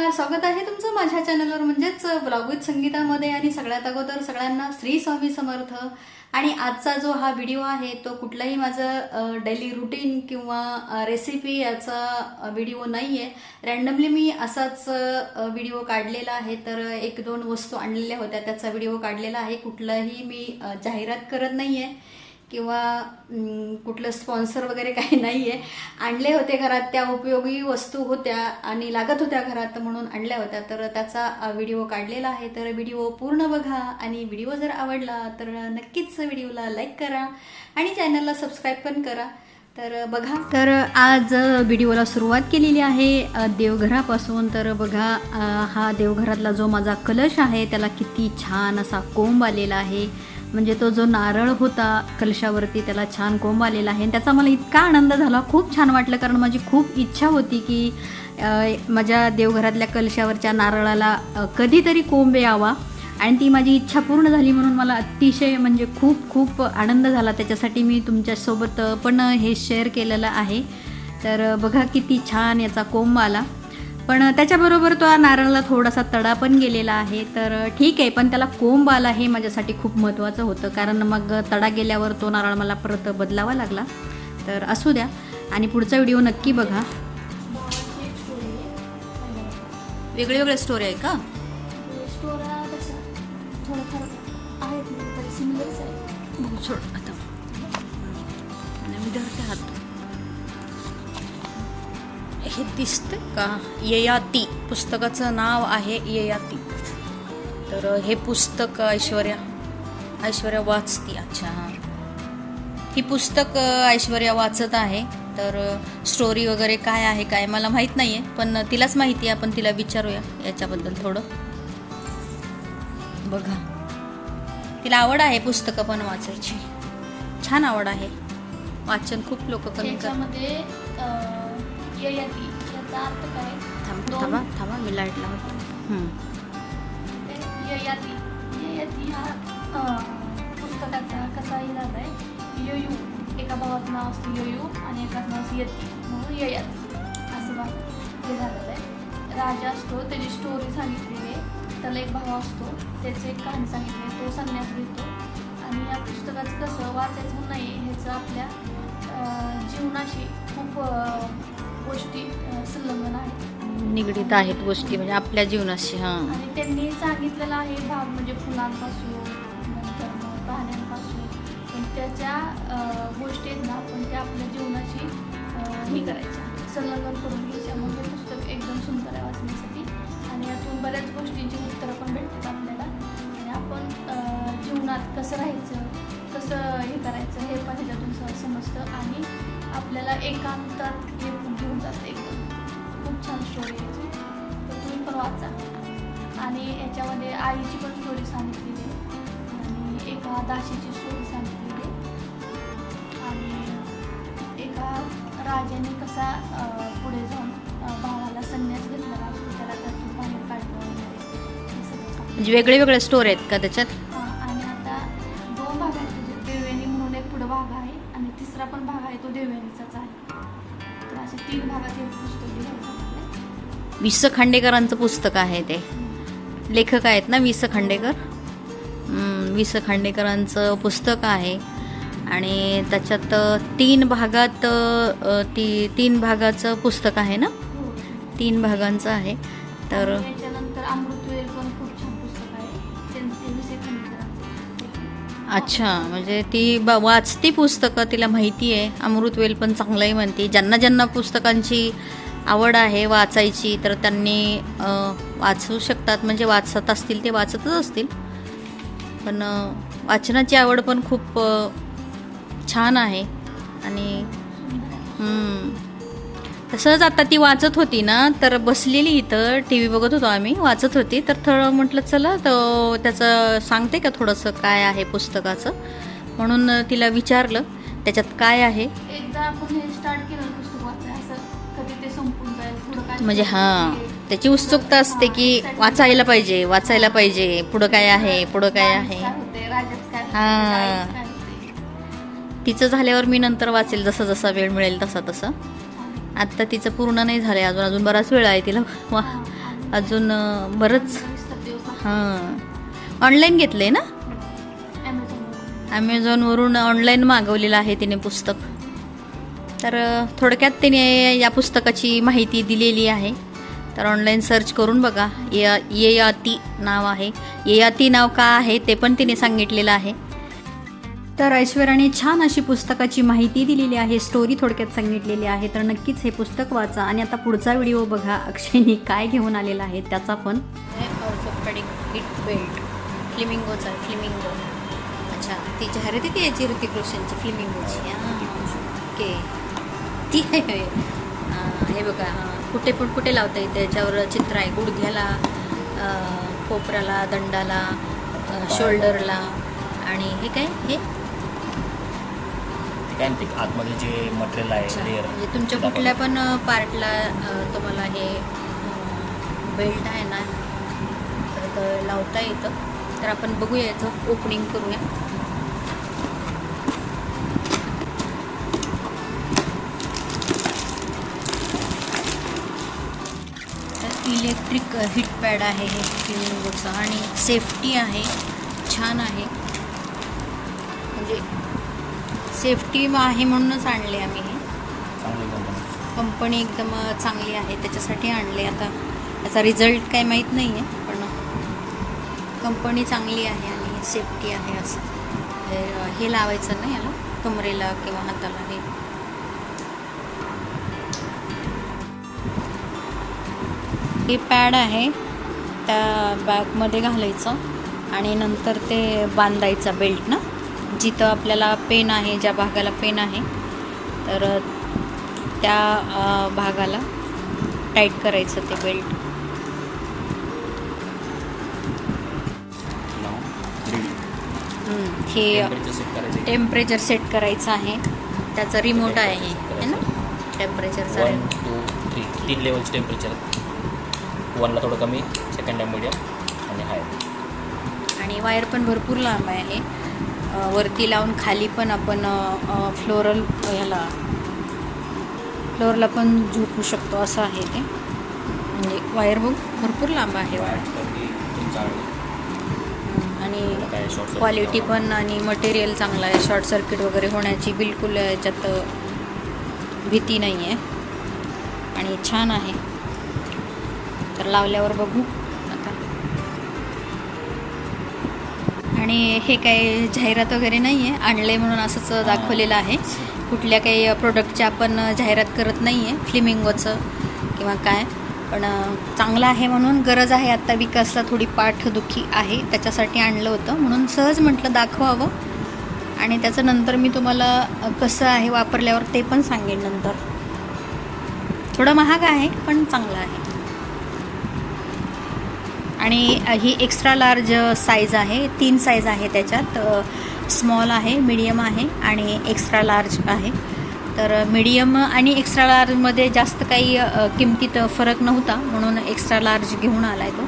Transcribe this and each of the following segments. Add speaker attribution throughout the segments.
Speaker 1: नमस्कार स्वागत आहे तुमचं माझ्या चॅनलवर म्हणजेच ब्लॉग विथ संगीतामध्ये आणि सगळ्यात अगोदर सगळ्यांना श्री स्वामी समर्थ. आणि आजचा जो हा व्हिडिओ आहे तो कुठलाही माझं डेली रुटीन किंवा रेसिपी याचा व्हिडिओ नाही आहे रॅन्डमली मी असाच व्हिडिओ काढलेला आहे. तर एक दोन वस्तू आणलेल्या होत्या. त्याचा व्हिडिओ काढलेला आहे. कुठलाही मी जाहिरात करत नाही आहे किंवा कुठलं स्पॉन्सर वगैरे काही नाही आहे आणले होते घरात त्या उपयोगी वस्तू होत्या आणि लागत होत्या घरात म्हणून आणल्या होत्या. तर त्याचा व्हिडिओ काढलेला आहे. तर व्हिडिओ पूर्ण बघा आणि व्हिडिओ जर आवडला तर नक्कीच व्हिडिओला लाईक करा आणि चॅनलला सबस्क्राईब पण करा. तर बघा. तर आज व्हिडिओला सुरुवात केलेली आहे देवघरापासून. तर बघा हा देवघरातला जो माझा कलश आहे त्याला किती छान असा कोंब आलेला आहे. म्हणजे तो जो नारळ होता कलशावरती त्याला छान कोंब आलेला आहे. आणि त्याचा मला इतका आनंद झाला खूप छान वाटलं कारण माझी खूप इच्छा होती की माझ्या देवघरातल्या कलशावरच्या नारळाला कधीतरी कोंब यावा. आणि ती माझी इच्छा पूर्ण झाली म्हणून मला अतिशय म्हणजे खूप खूप आनंद झाला. त्याच्यासाठी मी तुमच्यासोबत पण हे शेअर केलेलं आहे. तर बघा किती छान याचा कोंब आला. पण त्याच्याबरोबर तो नारळाला थोडासा तडा पण गेलेला आहे. तर ठीक आहे पण त्याला कोंब आला हे माझ्यासाठी खूप महत्त्वाचं होतं. कारण मग तडा गेल्यावर तो नारळ मला परत बदलावा लागला. तर असू द्या. आणि पुढचा व्हिडिओ नक्की बघा. वेगळे वेगळे स्टोरी आहे का?
Speaker 2: स्टोऱ्या तशा
Speaker 1: हे दिसते का? ययाती. पुस्तकाचं नाव आहे ययाती. तर हे पुस्तक ऐश्वर्या. ऐश्वर्या वाचती. अच्छा ही. पुस्तक ऐश्वर्या वाचत आहे. तर स्टोरी वगैरे काय आहे काय मला माहीत नाही आहे पण तिलाच माहिती आहे. आपण तिला विचारूया याच्याबद्दल थोडं. बघा. तिला आवड आहे पुस्तकं पण वाचायची. छान आवड आहे. वाचन खूप लोक कमी करतात.
Speaker 2: त्याच्यामध्ये ययाती. याचा अर्थ काय
Speaker 1: थांबा
Speaker 2: दोन-
Speaker 1: थांबा थांबा मी लाइट लावते. हम्म.
Speaker 2: ययाती ययाती हा अं, पुस्तकाचा कसा इलाज आहे? ययू. एका भावाचं नाव असतं ययू आणि एकाचं नाव असतं यती. म्हणून ययाती असं भाग हे झालेलं आहे. राजा असतो त्याची स्टोरी सांगितलेली आहे. त्याला एक भाव असतो त्याची एक कहाणी सांगितली आहे तो सांगण्यास घेतो. आणि या पुस्तकाचं कसं वाचायचं नाही ह्याचं आपल्या अं, जीवनाशी खूप अं, संलग्न आहेत
Speaker 1: निगडीत आहेत गोष्टी म्हणजे आपल्या जीवनाशी हां.
Speaker 2: आणि त्यांनी सांगितलेला आहे भाग म्हणजे फुलांपासून नंतर मग प्राण्यांपासून पण त्याच्या गोष्टी आहेत ना पण त्या आपल्या जीवनाशी हे करायच्या संलग्न करून घ्यायच्या. हे पुस्तक एकदम सुंदर आहे वाचण्यासाठी. आणि यातून बऱ्याच गोष्टींची उत्तरं पण भेटतात आपल्याला. आणि आपण जीवनात कसं राहायचं कसं हे करायचं हे पण ह्याच्यातून सहज समजतं आणि आपल्याला एकांतात हे घेऊन जातं खूप छान स्टोरी याची तर तुम्ही पण वाचा. आणि याच्यामध्ये आईची पण स्टोरी सांगितलेली आहे. आणि एका दाशीची स्टोरी सांगितलेली आहे. आणि एका राजाने कसा पुढे जाऊन भावाला संन्यास असतो त्याला त्यातून बाहेर काढलं वगैरे.
Speaker 1: म्हणजे वेगळे वेगळे स्टोरी आहेत का त्याच्यात?
Speaker 2: आणि आता दोन भाग आहेत. देवयानी म्हणून एक पुढं भाग आहे आणि तिसरा पण भाग आहे तो देवयानीचाच आहे. तर असे तीन भागात हे पुस्तक आहे
Speaker 1: वि स खांडेकरांचं पुस्तक आहे ते. लेखक आहेत ना वि स खांडेकर? वि स खांडेकरांचं पुस्तक आहे. आणि त्याच्यात तीन भागात ती तीन भागाचं पुस्तक आहे ना? तीन भागांचं आहे. तर अच्छा म्हणजे ती ब वाचती पुस्तकं तिला माहिती आहे. अमृतवेल पण चांगलंही म्हणते. ज्यांना ज्यांना पुस्तकांची आवड आहे वाचायची तर त्यांनी वाचू शकतात. म्हणजे वाचत असतील ते वाचतच असतील. पण वाचनाची आवड पण खूप छान आहे. आणि तसंच आता ती वाचत होती ना तर बसलेली इथं टी व्ही बघत होतो आम्ही वाचत होती. तर थोडं म्हटलं चला तर त्याचं सांगते का थोडंसं काय आहे पुस्तकाचं? म्हणून तिला विचारलं त्याच्यात काय आहे?
Speaker 2: एकदा आपण हे स्टार्ट केलं
Speaker 1: म्हणजे हां त्याची उत्सुकता असते की वाचायला पाहिजे वाचायला पाहिजे. पुढं काय आहे पुढं काय आहे. हां. तिचं झाल्यावर मी नंतर वाचेल जसा जसा वेळ मिळेल तसा तसा. आत्ता तिचं पूर्ण नाही झालंय अजून अजून बराच वेळ आहे तिला. वा अजून बरंच. हां. ऑनलाईन घेतलं आहे ना. ॲमेझॉनवरून ऑनलाईन मागवलेलं आहे तिने पुस्तक. तर थोडक्यात तिने या पुस्तकाची माहिती दिलेली आहे. तर ऑनलाईन सर्च करून बघा. ये येयाती नाव आहे. येयाती नाव का आहे ते पण तिने सांगितलेलं आहे. तर ऐश्वर्याने छान अशी पुस्तकाची माहिती दिलेली आहे. स्टोरी थोडक्यात सांगितलेली आहे. तर नक्कीच हे पुस्तक वाचा आणि आता पुढचा व्हिडिओ बघा. अक्षयने काय घेऊन आलेला आहे त्याचा पण. बेल्ट फ्लिमिंगोचा फ्लिमिंगो. अच्छा ती जाहिरात आहे ती याची ऋतिक रोशनची? फ्लिमिंगोची. ओके. ती आहे. हां, हे बघा. कुठे पण कुठे लावता येते. त्याच्यावर चित्र आहे. गुडघ्याला अं, कोपऱ्याला दंडाला शोल्डरला आणि हे काय? हे?
Speaker 3: आतमध्ये जे मटेरियल आहे
Speaker 1: म्हणजे तुमच्या कुठल्या पण पार्टला तुम्हाला हे बेल्ट आहे ना तर लावता येतं. तर आपण बघूया याचं ओपनिंग करूया. इलेक्ट्रिक हिट पॅड आहे हे फिलिंगोचं आणि सेफ्टी आहे छान आहे. म्हणजे सेफ्टी आहे म्हणूनच आणले आम्ही हे.
Speaker 3: कंपनी
Speaker 1: एकदम चांगली आहे त्याच्यासाठी आणले. आता त्याचा रिझल्ट काही माहीत नाही आहे पण कंपनी चांगली आहे आणि सेफ्टी आहे असं. हे लावायचं ना याला? कमरेला किंवा हाताला हे? हे पॅड आहे. त्या बॅगमध्ये घालायचं. आणि नंतर ते बांधायचा बेल्ट ना. जिथं आपल्याला पेन आहे ज्या भागाला पेन आहे. तर त्या भागाला टाईट करायचं ते बेल्ट हे
Speaker 3: टेम्परेचर सेट करायचे
Speaker 1: आहे. त्याचं रिमोट आहे ना? टेम्परेचरचा
Speaker 3: तीन लेवलचे टेम्परेचर वनला थोडं कमी सेकंडला मिडियम आणि हाय.
Speaker 1: आणि वायर पण भरपूर लांब आहे वरती लावून खाली पण आपण फ्लोरल ह्याला फ्लोअरला पण झोपू शकतो असं आहे ते. म्हणजे वायर बघ भरपूर लांब आहे वायर. आणि क्वालिटी पण आणि मटेरियल चांगलं आहे. शॉर्ट सर्किट वगैरे होण्याची बिलकुल याच्यात भीती नाही आहे आणि छान आहे. तर लावल्यावर बघू. आता. आणि हे काही जाहिरात वगैरे नाही आहे आणले म्हणून असंच दाखवलेलं आहे. कुठल्या काही प्रोडक्टची आपण जाहिरात करत नाही आहे फ्लिमिंगोचं किंवा काय. पण चांगलं आहे म्हणून गरज आहे. आत्ता विकासला थोडी पाठदुखी आहे. त्याच्यासाठी आणलं होतं. म्हणून सहज म्हटलं दाखवावं. आणि त्याचं नंतर मी तुम्हाला कसं आहे वापरल्यावर ते पण सांगेन नंतर. थोडं महाग आहे पण चांगलं आहे. आणि ही एक्स्ट्रा लार्ज साईज आहे तीन साईज आहे त्याच्यात. स्मॉल आहे मीडियम आहे आणि एक्स्ट्रा लार्ज आहे. तर मीडियम आणि एक्स्ट्रा लार्जमध्ये जास्त काही किमतीत फरक नव्हता म्हणून एक्स्ट्रा लार्ज घेऊन आला आहे तो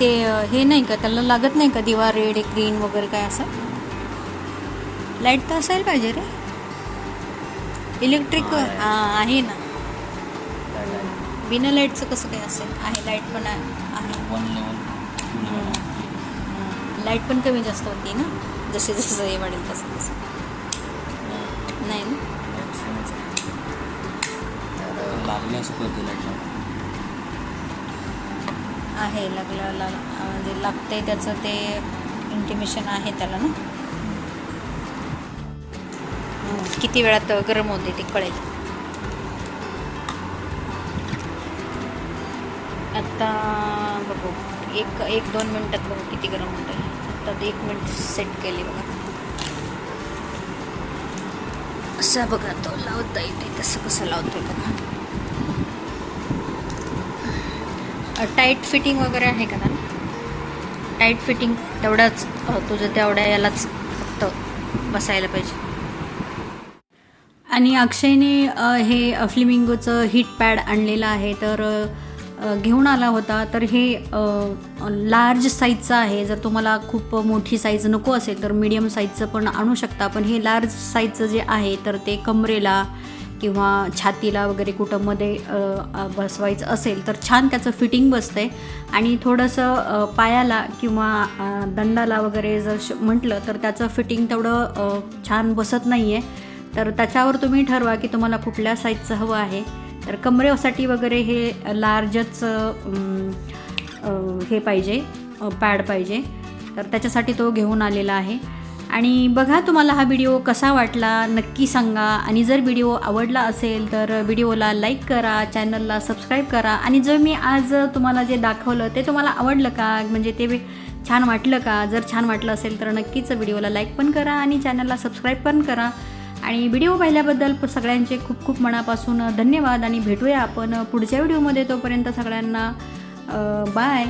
Speaker 1: ते हे नाही का त्याला लागत नाही का दिवा रेड ग्रीन वगैरे काय असं? लाइट तर असायला पाहिजे रे. इलेक्ट्रिक
Speaker 3: आहे
Speaker 1: ना. बिना लाईटचं कसं काय असेल? आहे लाइट पण आहे. लाइट पण कमी जास्त होती ना? जसे जसं हे वाढेल तसं तसं. नाही ना? आहे. लागलं ला? म्हणजे लागतंय त्याचं ते इंटिमेशन आहे त्याला ना. किती वेळात गरम होते ते कळेल. आत्ता बघू. एक एक दोन मिनटात बघू किती गरम होतं आत्ता एक मिनिट सेट केली बघा. असं बघा तो लावता येते तसं कसं लावतो बघा. टाईट फिटिंग वगैरे आहे का ना टाईट फिटिंग तेवढाच तुझं तेवढ्या यालाच फक्त बसायला पाहिजे. आणि अक्षयने हे फ्लिमिंगोचं हीट पॅड आणलेलं आहे तर घेऊन आला होता तर हे लार्ज साईजचं आहे. जर तुम्हाला खूप मोठी साईज नको असेल तर मीडियम साईजचं पण आणू शकता. पण हे लार्ज साईजचं जे आहे तर ते कमरेला किंवा छातीला वगैरे कुठं मध्ये बसवायचं असेल तर छान त्याचं फिटिंग बसतंय. आणि थोडंसं पायाला किंवा दंडाला वगैरे जर श म्हटलं तर त्याचं फिटिंग तेवढं छान बसत नाही आहे तर त्याच्यावर तुम्ही ठरवा की तुम्हाला कुठल्या साईजचं हवं आहे. तर कमरेसाठी वगैरे हे लार्जच हे पाहिजे पॅड पाहिजे. तर त्याच्यासाठी तो घेऊन आलेला आहे. आणि बघा तुम्हाला हा व्हिडिओ कसा वाटला नक्की सांगा. आणि जर व्हिडिओ आवडला असेल तर व्हिडिओला लाईक करा चॅनलला सबस्क्राईब करा. आणि जर मी आज तुम्हाला जे दाखवलं ते तुम्हाला आवडलं का म्हणजे ते छान वाटलं का जर छान वाटलं असेल तर नक्कीच व्हिडिओला लाईक पण करा आणि चॅनलला सबस्क्राईब पण करा. आणि व्हिडिओ पाहिल्याबद्दल सगळ्यांचे खूप खूप मनापासून धन्यवाद आणि भेटूया आपण पुढच्या व्हिडिओमध्ये तोपर्यंत सगळ्यांना बाय